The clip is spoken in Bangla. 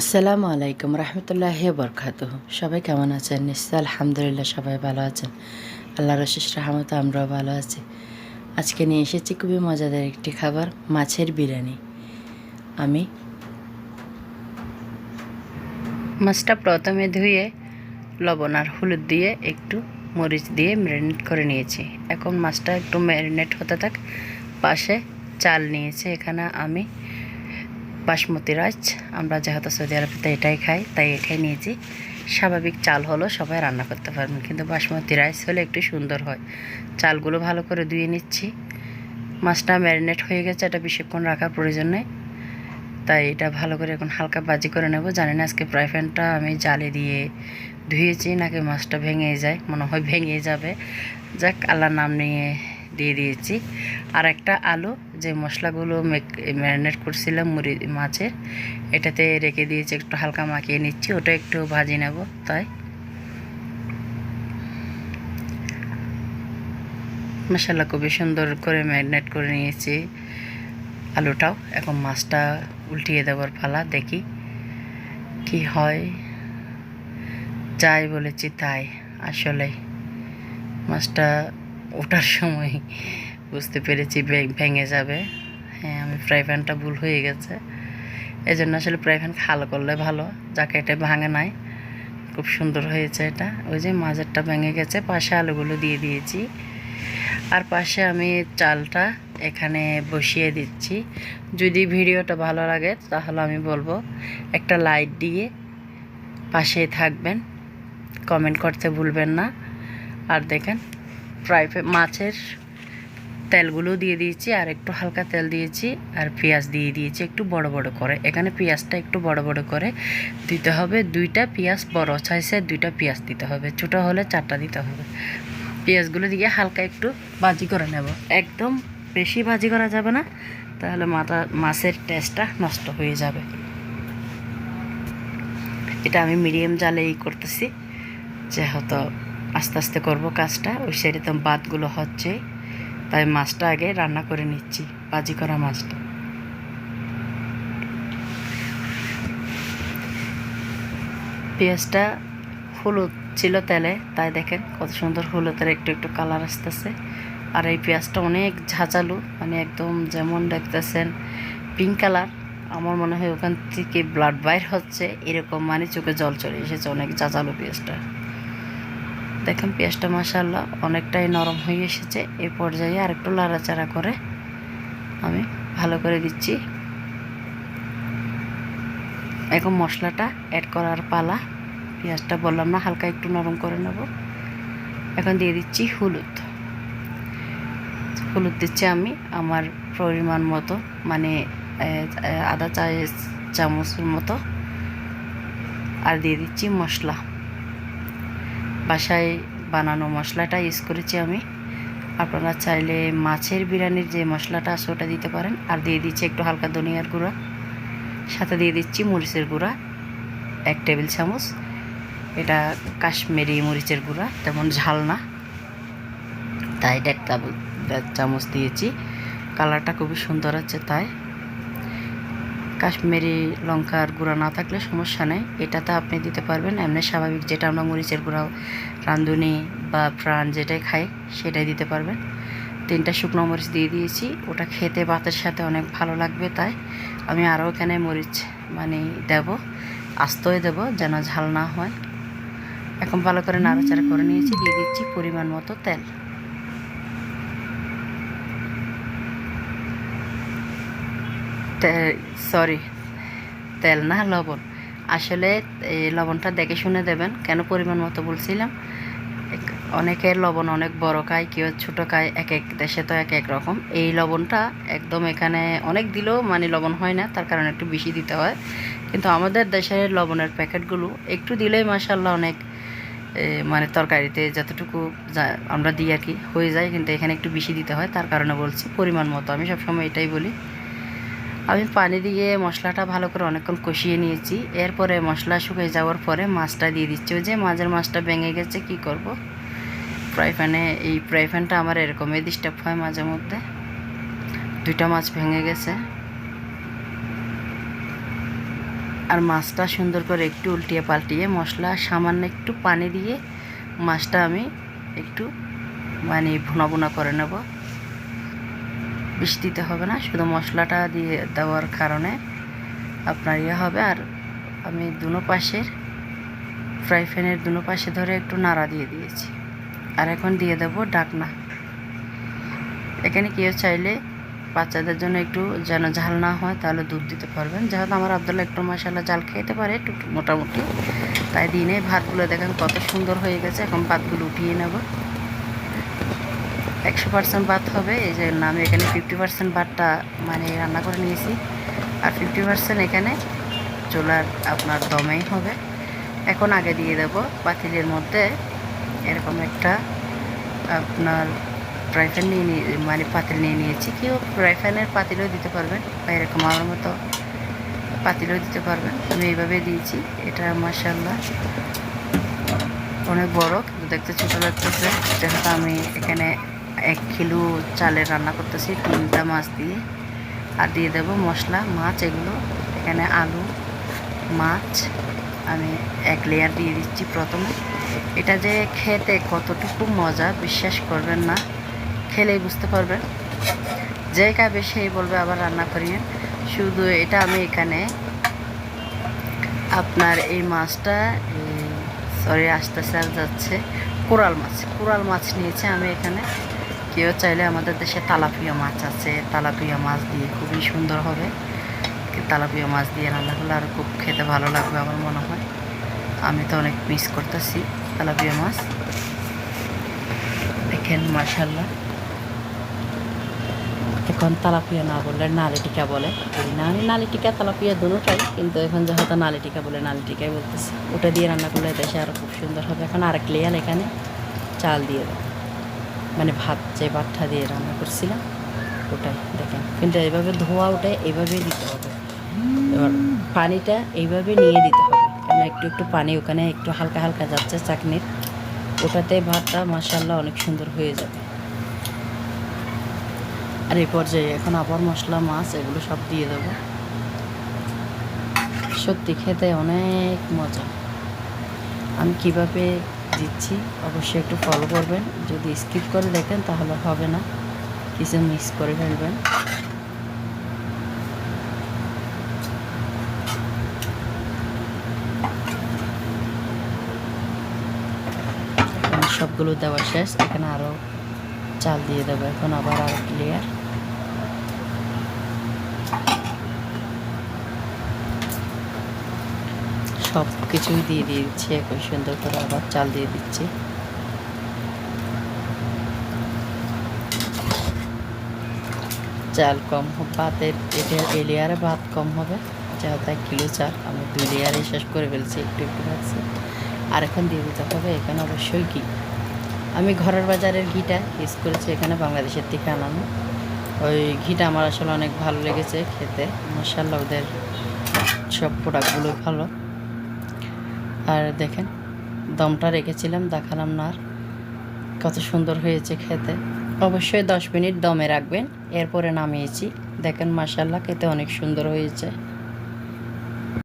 আসসালামু আলাইকুম রহমতুল্লাহ বরকাত সবাই কেমন আছেন? নিশ্চয় আলহামদুলিল্লাহ সবাই ভালো আছেন। আল্লাহ রশিস রহমত আমরাও ভালো আছি। আজকে নিয়ে এসেছি খুবই মজাদার একটি খাবার, মাছের বিরিয়ানি। আমি মাছটা প্রথমে ধুয়ে, লবণ আর হলুদ দিয়ে একটু মরিচ দিয়ে ম্যারিনেট করে নিয়েছি। এখন মাছটা একটু ম্যারিনেট হতে থাক, পাশে চাল নিয়েছি। এখানে আমি বাসমতি রাইস আমরা যেহেতু সৌদি আরবেতে এটাই খাই, তাই এটাই নিয়েছি। স্বাভাবিক চাল হলো সবাই রান্না করতে পারবেন কিন্তু বাসমতি রাইস হলে একটু সুন্দর হয়। চালগুলো ভালো করে ধুয়ে নিচ্ছি। মাছটা ম্যারিনেট হয়ে গেছে, এটা বেশিক্ষণ রাখার প্রয়োজন নেই। তাই এটা ভালো করে এখন হালকা বাজি করে নেব। জানি না আজকে ফ্রাই প্যানটা আমি জালে দিয়ে ধুয়েছি, নাকি মাছটা ভেঙে যায়, মনে হয় ভেঙে যাবে। যাক, আল্লাহর নাম নিয়ে দিয়ে দিয়েছি। আর একটা আলু, যে মশলাগুলো ম্যারিনেট করছিলাম মুড়ি, মাছের, এটাতে রেখে দিয়েছি, একটু হালকা মাখিয়ে নিচ্ছি, ওটা একটু ভাজি নেব তাই। মশলা খুবই সুন্দর করে ম্যারিনেট করে নিয়েছি আলুটাও। এখন মাছটা উল্টিয়ে দেওয়ার পালা, দেখি কি হয়। যাই বলেছি তাই, আসলে মাছটা ওঠার সময় বুঝতে পেরেছি ভেঙে যাবে। হ্যাঁ আমি ফ্রাই প্যানটা ভুল হয়ে গেছে। এই জন্য আসলে ফ্রাই প্যান খালো করলে ভালো, যাকে এটা ভাঙে নাই। খুব সুন্দর হয়েছে এটা। ওই যে মাঝেরটা ভেঙে গেছে, পাশে আলুগুলো দিয়ে দিয়েছি। আর পাশে আমি চালটা এখানে বসিয়ে দিচ্ছি। যদি ভিডিওটা ভালো লাগে তাহলে আমি বলব, একটা লাইট দিয়ে পাশে থাকবেন। কমেন্ট করতে ভুলবেন না। আর দেখেন ফ্রাই মাছের তেলগুলো দিয়ে দিয়েছি, আর একটু হালকা তেল দিয়েছি, আর পেঁয়াজ দিয়ে দিয়েছি, একটু বড় বড় করে। এখানে পেঁয়াজটা একটু বড় বড় করে দিতে হবে। দুইটা পেঁয়াজ বড় সাইজে দুইটা পেঁয়াজ দিতে হবে, ছোটো হলে চারটা দিতে হবে। পেঁয়াজগুলো দিয়ে হালকা একটু ভাজি করে নেব। একদম বেশি ভাজি করা যাবে না, তাহলে মাথা, মাছের টেস্টটা নষ্ট হয়ে যাবে। এটা আমি মিডিয়াম জালেই করতেছি, যেহেতু আস্তে আস্তে করব কাজটা। ওই তো বাদগুলো হচ্ছে। তাই মাছটা আগে রান্না করে নিচ্ছি ভাজি করা মাছটা। পেঁয়াজটা হলুদ ছিল তেলে, তাই দেখেন কত সুন্দর হলুদের একটু একটু কালার আসতেছে। আর এই পেঁয়াজটা অনেক ঝাঁচালু মানে একদম যেমন দেখতেছেন পিঙ্ক কালার আমার মনে হয় ওখান থেকে ব্লাড বাইর হচ্ছে, এরকম মানে চোখে জল চলে এসেছে অনেক ঝাঁচালু পেঁয়াজটা। দেখেন, পেঁয়াজটা মাসাল্লাহ অনেকটাই নরম হয়ে এসেছে। এই পর্যায়ে আরেকটু লাড়াচাড়া করে আমি ভালো করে দিচ্ছি। এখন মশলাটা অ্যাড করার পালা। পেঁয়াজটা বললাম না, হালকা একটু নরম করে নেব। এখন দিয়ে দিচ্ছি হলুদ। হলুদ দিচ্ছি আমি আমার পরিমাণ মতো মানে আদা চা চামচের মতো। আর দিয়ে দিচ্ছি মশলা। বাসায় বানানো মশলাটা ইউজ করেছি আমি। আপনারা চাইলে মাছের বিরিয়ানির যে মশলাটা আছে ওটা দিতে পারেন। আর দিয়ে দিচ্ছি একটু হালকা ধনিয়ার গুঁড়া। সাথে দিয়ে দিচ্ছি মরিচের গুঁড়া, এক টেবিল চামচ। এটা কাশ্মীরি মরিচের গুঁড়া, তেমন ঝাল না। তাই একটা চামচ দিয়েছি। কালারটা খুবই সুন্দর আছে তাই। কাশ্মীরি লঙ্কার গুঁড়া না থাকলে সমস্যা নেই। এটাতে আপনি দিতে পারবেন, এমনি স্বাভাবিক যেটা আমরা মরিচের গুঁড়া, রাঁধুনি বা প্রাণ যেটাই খাই, সেটাই দিতে পারবেন। তিনটা শুকনো মরিচ দিয়ে দিয়েছি। ওটা খেতে ভাতের সাথে অনেক ভালো লাগবে তাই আমি আরও এখানে মরিচ মানে দেব, আস্তই দেব যেন ঝাল না হয়। এখন ভালো করে নাড়াচাড়া করে নিয়েছি, দিয়ে দিচ্ছি পরিমাণ মতো তেল। সরি তেল না, লবণ। আসলে এই লবণটা দেখে শুনে দেবেন, কেন পরিমাণ মতো বলছিলাম? অনেকের লবণ অনেক বড় খায়, কেউ ছোটো খায়, এক এক দেশে তো এক এক রকম। এই লবণটা একদম এখানে অনেক দিলেও মানে লবণ হয় না, তার কারণে একটু বেশি দিতে হয়। কিন্তু আমাদের দেশের লবণের প্যাকেটগুলো একটু দিলেই মাসাল্লাহ অনেক মানে তরকারিতে যতটুকু আমরা দিই আর কি, হয়ে যায়, কিন্তু এখানে একটু বেশি দিতে হয়, তার কারণে বলছি, পরিমাণ মতো। আমি সবসময় এটাই বলি। আমি পানি দিয়ে মশলাটা ভালো করে অনেকক্ষণ কষিয়ে নিয়েছি। এরপরে মশলা শুকিয়ে যাওয়ার পরে মাছটা দিয়ে দিচ্ছি। যে মাঝের মাছটা ভেঙে গেছে, কি করব? ফ্রাই প্যানে, এই ফ্রাই প্যানটা আমার এরকমই ডিস্টার্ব হয় মাঝে মধ্যে। দুইটা মাছ ভেঙে গেছে। আর মাছটা সুন্দর করে একটু উল্টিয়ে পাল্টিয়ে মশলা সামান্য একটু পানি দিয়ে মাছটা আমি একটু মানে ভুনা ভুনা করে নেব। বেশি দিতে হবে না, শুধু মশলাটা দিয়ে দেওয়ার কারণে আপনার ইয়ে হবে। আর আমি দুনো পাশের ফ্রাই প্যানের দুনো পাশে ধরে একটু নাড়া দিয়ে দিয়েছি। আর এখন দিয়ে দেবো ডাকনা। এখানে কেউ চাইলে বাচ্চাদের জন্য একটু যেন ঝাল না হয় তাহলে দুধ দিতে পারবেন। যেহেতু আমার আবদুল্লাহ একটু মশলা জাল খেতে পারে একটু মোটামুটি। তাই দিনে ভাতগুলো দেখেন কত সুন্দর হয়ে গেছে। এখন ভাতগুলো উঠিয়ে নেব। একশো পার্সেন্ট ভাত হবে, এই যে আমি এখানে ফিফটি পার্সেন্ট ভাতটা মানে রান্না করে নিয়েছি। আর ফিফটি পার্সেন্ট এখানে চুলার আপনার দমেই হবে। এখন আগে দিয়ে দেব পাতিলের মধ্যে এরকম একটা আপনার ফ্রাই প্যান নিয়ে নিয়ে মানে পাতিল নিয়ে নিয়েছি। কেউ ফ্রাই প্যানের পাতিলও দিতে পারবেন বা এরকম আমার মতো পাতিলও দিতে পারবেন। আমি এইভাবে দিয়েছি, এটা মাসাল্লাহ অনেক বড়, কিন্তু দেখতে ছোটো লাগতেছে। যেহেতু আমি এখানে এক কিলো চালের রান্না করতেছি, তিনটা মাছ দিয়ে। আর দিয়ে দেব মশলা, মাছ এগুলো। এখানে আলু, মাছ, আমি এক লেয়ার দিয়ে দিচ্ছি প্রথমে। এটা যে খেতে কতটুকু মজা, বিশ্বাস করবেন না, খেলেই বুঝতে পারবেন। যে খাবে সেই বলবে, আবার রান্না করিয়ে শুধু এটা আমি এখানে আপনার এই মাছটা সরি আস্তে আস্তে যাচ্ছে। কোরাল মাছ কোরাল মাছ নিয়েছে আমি এখানে। কেউ চাইলে আমাদের দেশে তালাপিয়া মাছ আছে। তালাপিয়া মাছ দিয়ে খুবই সুন্দর হবে। তালাপিয়া মাছ দিয়ে রান্না করলে আরও খুব খেতে ভালো লাগবে আমার মনে হয়। আমি তো অনেক মিস করতেছি তালাপিয়া মাছ। দেখেন মার্শাল্লাহ এখন তালাপিয়া না বললে নালি টিকা বলে না আমি নালি টিকা তালাপিয়া দুটোটাই কিন্তু এখন যেহেতু নালি টিকা বলে নালি টিকাই বলতেছি। ওটা দিয়ে রান্না করলে দেশে আরও খুব সুন্দর হবে। এখন আরেক লেয়ার এখানে চাল দিয়ে দেবো। মানে ভাত যে ভাতটা দিয়ে রান্না করছিলাম, ওটাই দেখেন। কিন্তু এইভাবে ধোয়া ওটা এইভাবেই দিতে হবে। এবার পানিটা এইভাবে নিয়ে দিতে হবে। কারণ একটু একটু পানি ওখানে একটু হালকা হালকা যাচ্ছে চাটনির ওটাতে ভাতটা মাসাল্লাহ অনেক সুন্দর হয়ে যাবে। আর এই পর্যায়ে এখন আবার মশলা, মাছ এগুলো সব দিয়ে দেবো। সত্যি খেতে অনেক মজা। আমি কীভাবে দিচ্ছি। অবশ্যই একটু ফলো করবেন। যদি স্কিপ করে দেখেন তাহলে হবে না। কিছু মিস করে ফেলবেন। সবগুলো দেওয়া শেষ। এখানে আরও চাল দিয়ে দেবো। এখন আবার আর লেয়ার সব কিছুই দিয়ে দিয়ে দিচ্ছি একই সুন্দর করে আবার চাল দিয়ে দিচ্ছি। চাল কম ভাতের এটা এই লেয়ারে ভাত কম হবে যেহেতু এক কিলো চাল। আমি দুই লেয়ারে শেষ করে ফেলছি, একটু একটু রাখছি আর এখন দিয়ে দিতে হবে এখানে অবশ্যই ঘি। আমি ঘরের বাজারের ঘিটা ইউজ করেছি এখানে বাংলাদেশের থেকে আনানো। ওই ঘিটা আমার আসলে অনেক ভালো লেগেছে খেতে। মশাল্লা ওদের সব প্রোডাক্টগুলো ভালো। আর দেখেন, দমটা রেখেছিলাম, দেখালাম না আর। কত সুন্দর হয়েছে খেতে। অবশ্যই দশ মিনিট দমে রাখবেন, এরপরে নামিয়েছি। দেখেন মাসাল্লাহ খেতে অনেক সুন্দর হয়েছে।